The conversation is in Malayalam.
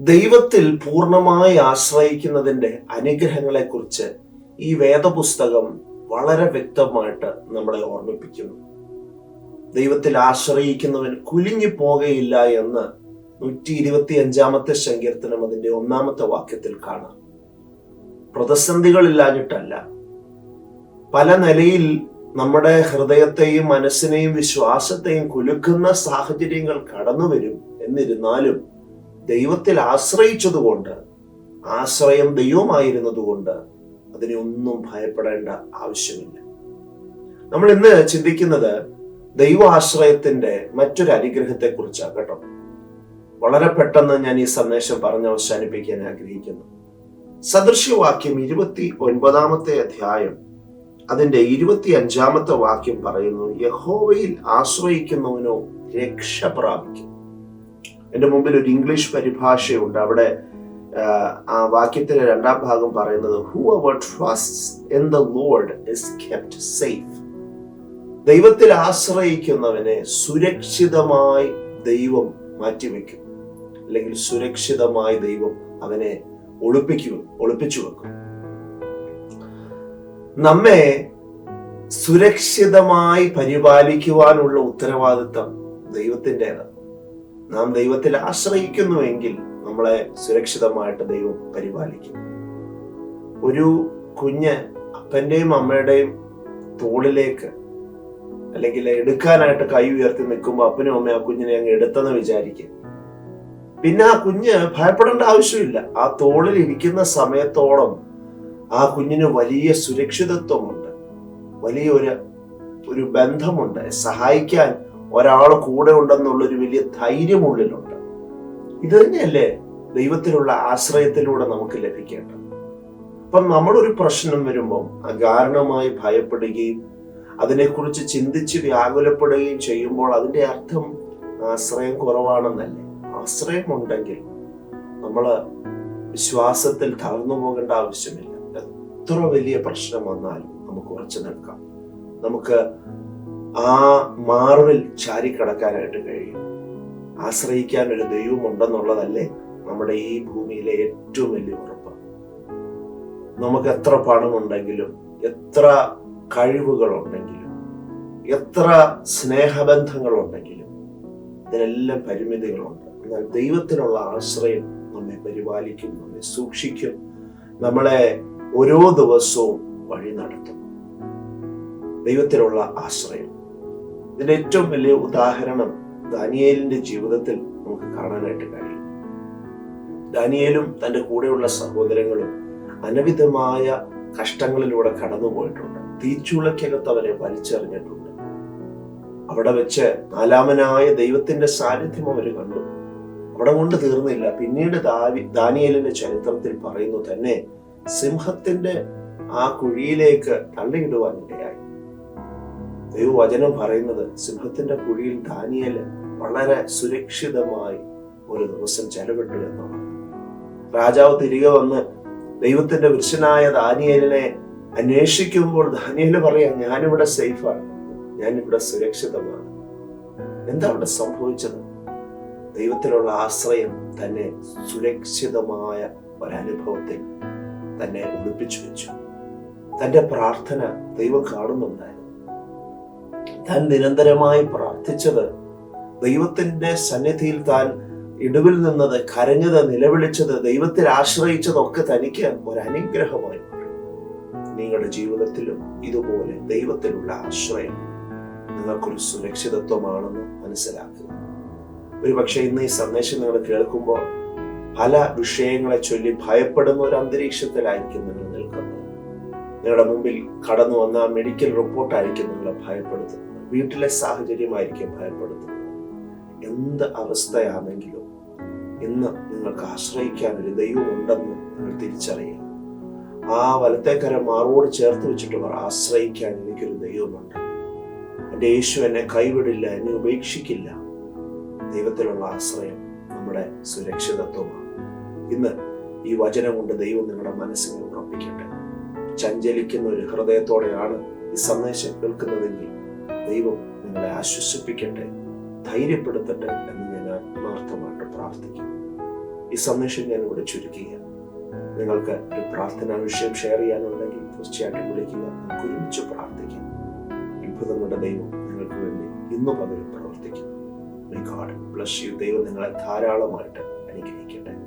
ദൈവത്തിൽ പൂർണമായി ആശ്രയിക്കുന്നതിന്റെ അനുഗ്രഹങ്ങളെക്കുറിച്ച് ഈ വേദപുസ്തകം വളരെ വ്യക്തമായിട്ട് നമ്മളെ ഓർമ്മിപ്പിക്കുന്നു. ദൈവത്തിൽ ആശ്രയിക്കുന്നവൻ കുലിഞ്ഞു പോകയില്ല എന്ന് നൂറ്റി ഇരുപത്തി അഞ്ചാമത്തെ സങ്കീർത്തനം അതിന്റെ ഒന്നാമത്തെ വാക്യത്തിൽ കാണാം. പ്രതിസന്ധികളില്ലാഞ്ഞിട്ടല്ല. പല നിലയിൽ നമ്മുടെ ഹൃദയത്തെയും മനസ്സിനെയും വിശ്വാസത്തെയും കുലുക്കുന്ന സാഹചര്യങ്ങൾ കടന്നു വരും എന്നിരുന്നാലും ദൈവത്തിൽ ആശ്രയിച്ചതുകൊണ്ട് ആശ്രയം ദൈവമായിരുന്നതുകൊണ്ട് അതിനെ ഒന്നും ഭയപ്പെടേണ്ട ആവശ്യമില്ല. നമ്മൾ ഇന്ന് ചിന്തിക്കുന്നത് ദൈവാശ്രയത്തിന്റെ മറ്റൊരു അനുഗ്രഹത്തെ കുറിച്ചാണ് കേട്ടോ. വളരെ പെട്ടെന്ന് ഞാൻ ഈ സന്ദേശം പറഞ്ഞ് അവസാനിപ്പിക്കാൻ ആഗ്രഹിക്കുന്നു. സദൃശ്യവാക്യം ഇരുപത്തി ഒൻപതാമത്തെ അധ്യായം അതിന്റെ ഇരുപത്തി അഞ്ചാമത്തെ വാക്യം പറയുന്നു യഹോവയിൽ ആശ്രയിക്കുന്നവനോ രക്ഷ പ്രാപിക്കും എന്റെ മുമ്പിൽ ഒരു ഇംഗ്ലീഷ് പരിഭാഷയുണ്ട്. അവിടെ ആ വാക്യത്തിന്റെ രണ്ടാം ഭാഗം പറയുന്നത് who our trust in the Lord is kept safe ദൈവത്തിൽ ആശ്രയിക്കുന്നവനെ സുരക്ഷിതമായി ദൈവം മാറ്റിവെക്കും. അല്ലെങ്കിൽ സുരക്ഷിതമായി ദൈവം അവനെ ഒളിപ്പിക്കും ഒളിപ്പിച്ചു വെക്കും. നമ്മെ സുരക്ഷിതമായി പരിപാലിക്കുവാനുള്ള ഉത്തരവാദിത്തം ദൈവത്തിന്റെതാണ്. നാം ദൈവത്തിൽ ആശ്രയിക്കുന്നുവെങ്കിൽ നമ്മളെ സുരക്ഷിതമായിട്ട് ദൈവം പരിപാലിക്കും. ഒരു കുഞ്ഞ് അപ്പന്റെയും അമ്മയുടെയും തോളിലേക്ക് അല്ലെങ്കിൽ എടുക്കാനായിട്ട് കൈ ഉയർത്തി നിൽക്കുമ്പോൾ അപ്പനും അമ്മയും ആ കുഞ്ഞിനെ അങ്ങ് എടുത്തെന്ന് വിചാരിക്കും. പിന്നെ ആ കുഞ്ഞ് ഭയപ്പെടേണ്ട ആവശ്യമില്ല. ആ തോളിൽ ഇരിക്കുന്ന സമയത്തോളം ആ കുഞ്ഞിന് വലിയ സുരക്ഷിതത്വമുണ്ട്. വലിയൊരു ഒരു ബന്ധമുണ്ട്. സഹായിക്കാൻ ഒരാൾ കൂടെ ഉണ്ടെന്നുള്ളൊരു വലിയ ധൈര്യം ഉള്ളിലുണ്ട് ഇത് തന്നെയല്ലേ ദൈവത്തിലുള്ള ആശ്രയത്തിലൂടെ നമുക്ക് ലഭിക്കേണ്ടത്? അപ്പം നമ്മളൊരു പ്രശ്നം വരുമ്പം അകാരണമായി ഭയപ്പെടുകയും അതിനെക്കുറിച്ച് ചിന്തിച്ച് വ്യാകുലപ്പെടുകയും ചെയ്യുമ്പോൾ അതിന്റെ അർത്ഥം ആശ്രയം കുറവാണെന്നല്ലേ? ആശ്രയം ഉണ്ടെങ്കിൽ നമ്മൾ വിശ്വാസത്തിൽ തളർന്നു പോകേണ്ട ആവശ്യമില്ല. എത്ര വലിയ പ്രശ്നം വന്നാലും നമുക്ക് ഉറച്ചു നിൽക്കാം. നമുക്ക് ആ മാർവിൽ ചാരിക്കടക്കാനായിട്ട് കഴിയും. ആശ്രയിക്കാൻ ഒരു ദൈവം ഉണ്ടെന്നുള്ളതല്ലേ നമ്മുടെ ഈ ഭൂമിയിലെ ഏറ്റവും വലിയ ഉറപ്പ്. നമുക്ക് എത്ര പണമുണ്ടെങ്കിലും എത്ര കഴിവുകളുണ്ടെങ്കിലും എത്ര സ്നേഹബന്ധങ്ങളുണ്ടെങ്കിലും ഇതിനെല്ലാം പരിമിതികളുണ്ട്. എന്നാൽ ദൈവത്തിനുള്ള ആശ്രയം നമ്മെ പരിപാലിക്കും നമ്മെ സൂക്ഷിക്കും നമ്മളെ ഓരോ ദിവസവും വഴി നടത്തും. ദൈവത്തിലുള്ള ആശ്രയം. ഇതിന്റെ ഏറ്റവും വലിയ ഉദാഹരണം ദാനിയേലിന്റെ ജീവിതത്തിൽ നമുക്ക് കാണാനായിട്ട് കഴിയും. ദാനിയേലും തന്റെ കൂടെയുള്ള സഹോദരങ്ങളും അനവിധമായ കഷ്ടങ്ങളിലൂടെ കടന്നുപോയിട്ടുണ്ട്. തീച്ചുളക്കകത്ത് അവരെ വലിച്ചെറിഞ്ഞിട്ടുണ്ട്. അവിടെ വെച്ച് നാലാമനായ ദൈവത്തിന്റെ സാന്നിധ്യം അവർ കണ്ടു. അവിടെ കൊണ്ട് തീർന്നില്ല. പിന്നീട് ദാവി ദാനിയേലിന്റെ ചരിത്രത്തിൽ പറയുന്നു തന്നെ സിംഹത്തിന്റെ ആ കുഴിയിലേക്ക് തള്ളിയിടുവാൻ ഇടയായി ദൈവവചനം പറയുന്നത് സിംഹത്തിന്റെ കുഴിയിൽ ദാനിയൽ വളരെ സുരക്ഷിതമായി ഒരു ദിവസം ചെലവിട്ടു എന്നാണ്. രാജാവ് തിരികെ വന്ന് ദൈവത്തിന്റെ വൃക്ഷനായ ദാനിയലിനെ അന്വേഷിക്കുമ്പോൾ ദാനിയൽ പറയാം ഞാനിവിടെ സേഫാണ് ഞാനിവിടെ സുരക്ഷിതമാണ്. എന്താ അവിടെ സംഭവിച്ചത്? ദൈവത്തിലുള്ള ആശ്രയം തന്നെ സുരക്ഷിതമായ ഒരനുഭവത്തിൽ തന്നെ ഒളിപ്പിച്ചു വെച്ചു. തന്റെ പ്രാർത്ഥന ദൈവം കാണുന്നുണ്ടായിരുന്നു. താൻ നിരന്തരമായി പ്രാർത്ഥിച്ചത്. ദൈവത്തിന്റെ സന്നിധിയിൽ താൻ ഇടിവിൽ നിന്നത് കരഞ്ഞത് നിലവിളിച്ചത് ദൈവത്തിൽ ആശ്രയിച്ചതൊക്കെ തനിക്ക് ഒരനുഗ്രഹമായി മാറി. നിങ്ങളുടെ ജീവിതത്തിലും ഇതുപോലെ ദൈവത്തിലുള്ള ആശ്രയം നിങ്ങൾക്കൊരു സുരക്ഷിതത്വമാണെന്ന് മനസ്സിലാക്കുക ഒരു പക്ഷെ ഇന്ന് ഈ സന്ദേശം നിങ്ങൾ കേൾക്കുമ്പോൾ പല വിഷയങ്ങളെ ചൊല്ലി ഭയപ്പെടുന്ന ഒരു അന്തരീക്ഷത്തിലായിരിക്കും നിങ്ങൾ നിൽക്കുന്നത്. നിങ്ങളുടെ മുമ്പിൽ കടന്നു വന്ന മെഡിക്കൽ റിപ്പോർട്ടായിരിക്കും നിങ്ങളെ ഭയപ്പെടുത്തുന്നത്. വീട്ടിലെ സാഹചര്യമായിരിക്കും ഭയപ്പെടുത്തുന്നത്. എന്ത് അവസ്ഥയാണെങ്കിലും ഇന്ന് നിങ്ങൾക്ക് ആശ്രയിക്കാൻ ഒരു ദൈവം ഉണ്ടെന്ന് നിങ്ങൾ തിരിച്ചറിയുക ആ വലത്തേക്കര മാറോട് ചേർത്ത് വെച്ചിട്ട് പറ ആശ്രയിക്കാൻ എനിക്കൊരു ദൈവമുണ്ട്. എന്റെ യേശു എന്നെ കൈവിടില്ല എന്നെ ഉപേക്ഷിക്കില്ല. ദൈവത്തിലുള്ള ആശ്രയം നമ്മുടെ സുരക്ഷിതത്വമാണ്. ഇന്ന് ഈ വചനം കൊണ്ട് ദൈവം നിങ്ങളുടെ മനസ്സിനെ ഉറപ്പിക്കട്ടെ. ചഞ്ചലിക്കുന്ന ഒരു ഹൃദയത്തോടെയാണ് ഈ സന്ദേശം കേൾക്കുന്നതെങ്കിൽ ദൈവം നിങ്ങളെ ആശ്വസിപ്പിക്കട്ടെ ധൈര്യപ്പെടുത്തട്ടെ എന്ന് ഞാൻ ആത്മാർത്ഥമായിട്ട് പ്രാർത്ഥിക്കുന്നു. ഈ സന്ദേശം ഞാൻ ഇവിടെ ചുരുക്കുകയാണ്. നിങ്ങൾക്ക് ഒരു പ്രാർത്ഥനാ വിഷയം ഷെയർ ചെയ്യാനുണ്ടെങ്കിൽ തീർച്ചയായിട്ടും വിളിക്കുക. നമുക്ക് ഒരുമിച്ച് പ്രാർത്ഥിക്കാം. അത്ഭുതങ്ങളുടെ ദൈവം നിങ്ങൾക്ക് വേണ്ടി ഇന്ന് പകരം പ്രവർത്തിക്കും. ബ്ലസ് ദൈവം നിങ്ങളെ ധാരാളമായിട്ട് അനുഗ്രഹിക്കട്ടെ.